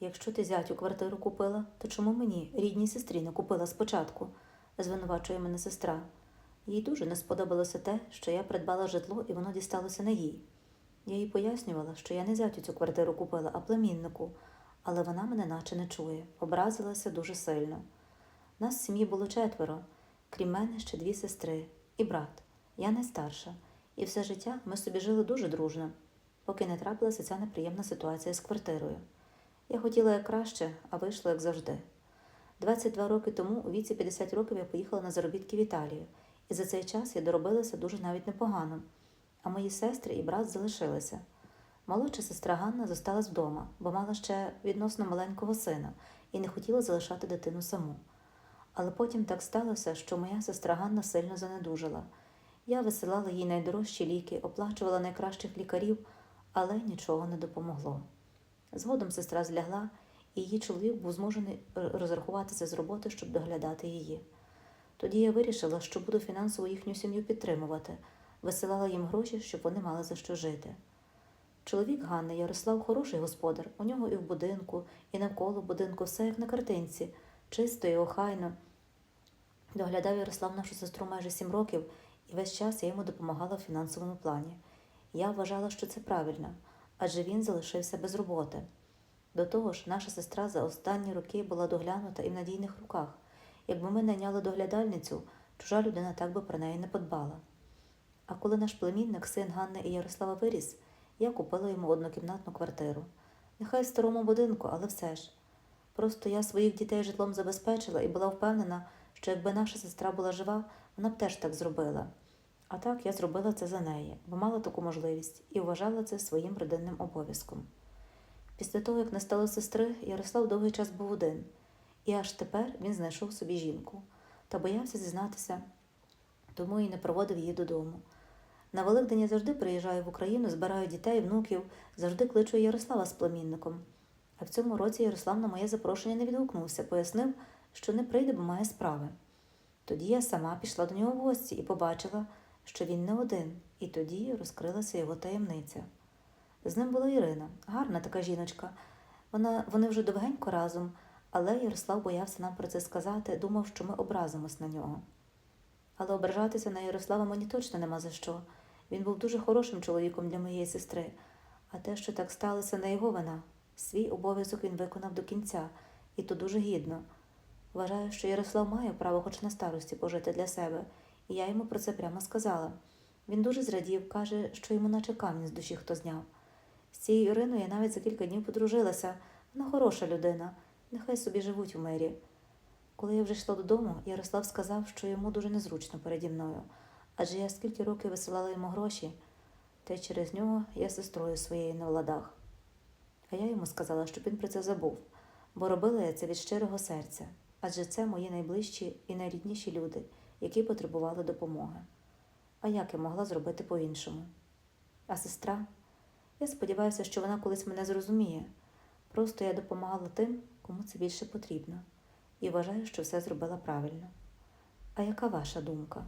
Якщо ти зятю квартиру купила, то чому мені, рідній сестрі, не купила спочатку? звинувачує мене сестра. Їй дуже не сподобалося те, що я придбала житло і воно дісталося не їй. Я їй пояснювала, що я не зятю цю квартиру купила, а племіннику, але вона мене наче не чує, образилася дуже сильно. Нас в сім'ї було четверо, крім мене ще дві сестри і брат. Я найстарша, і все життя ми собі жили дуже дружно, поки не трапилася ця неприємна ситуація з квартирою. Я хотіла як краще, а вийшло як завжди. 22 роки тому, у віці 50 років, я поїхала на заробітки в Італію, і за цей час я доробилася дуже навіть непогано. А мої сестри і брат залишилися. Молодша сестра Ганна зосталась вдома, бо мала ще відносно маленького сина і не хотіла залишати дитину саму. Але потім так сталося, що моя сестра Ганна сильно занедужила. Я висилала їй найдорожчі ліки, оплачувала найкращих лікарів, але нічого не допомогло. Згодом сестра злягла, і її чоловік був змушений р- розрахуватися з роботи, щоб доглядати її. Тоді я вирішила, що буду фінансово їхню сім'ю підтримувати, висилала їм гроші, щоб вони мали за що жити. Чоловік Ганни Ярослав хороший господар, у нього і в будинку, і навколо будинку все як на картинці, чисто і охайно. Доглядав Ярослав нашу сестру майже сім років, і весь час я йому допомагала в фінансовому плані. Я вважала, що це правильно, адже він залишився без роботи. До того ж, наша сестра за останні роки була доглянута і в надійних руках. Якби ми найняли доглядальницю, чужа людина так би про неї не подбала. А коли наш племінник, син Ганни і Ярослава виріс, я купила йому однокімнатну квартиру. Нехай в старому будинку, але все ж. Просто я своїх дітей житлом забезпечила і була впевнена, що якби наша сестра була жива, вона б теж так зробила. А так я зробила це за неї, бо мала таку можливість і вважала це своїм родинним обов'язком. Після того, як не стало сестри, Ярослав довгий час був один, і аж тепер він знайшов собі жінку та боявся зізнатися, тому і не проводив її додому. На Великдень я завжди приїжджаю в Україну, збираю дітей, внуків, завжди кличу Ярослава з племінником. А в цьому році Ярослав на моє запрошення не відгукнувся, пояснив, що не прийде, бо має справи. Тоді я сама пішла до нього в гості і побачила, що він не один, і тоді розкрилася його таємниця. З ним була Ірина, гарна така жіночка. Вона, вони вже довгенько разом, але Ярослав боявся нам про це сказати, думав, що ми образимось на нього. Але ображатися на Ярослава мені точно нема за що. Він був дуже хорошим чоловіком для моєї сестри, а те, що так сталося, не його вина. Свій обов'язок він виконав до кінця, і то дуже гідно. Вважаю, що Ярослав має право хоч на старості пожити для себе, я йому про це прямо сказала. Він дуже зрадів, каже, що йому наче камінь з душі хто зняв. З цією Іриною я навіть за кілька днів подружилася. Вона хороша людина, нехай собі живуть у мирі. Коли я вже йшла додому, Ярослав сказав, що йому дуже незручно переді мною, адже я скільки років висилала йому гроші, та й через нього я сестрою своєю не в ладах. А я йому сказала, щоб він про це забув, бо робила я це від щирого серця, адже це мої найближчі і найрідніші люди, які потребували допомоги. А як я могла зробити по-іншому? А сестра? Я сподіваюся, що вона колись мене зрозуміє. Просто я допомагала тим, кому це більше потрібно, і вважаю, що все зробила правильно. А яка ваша думка?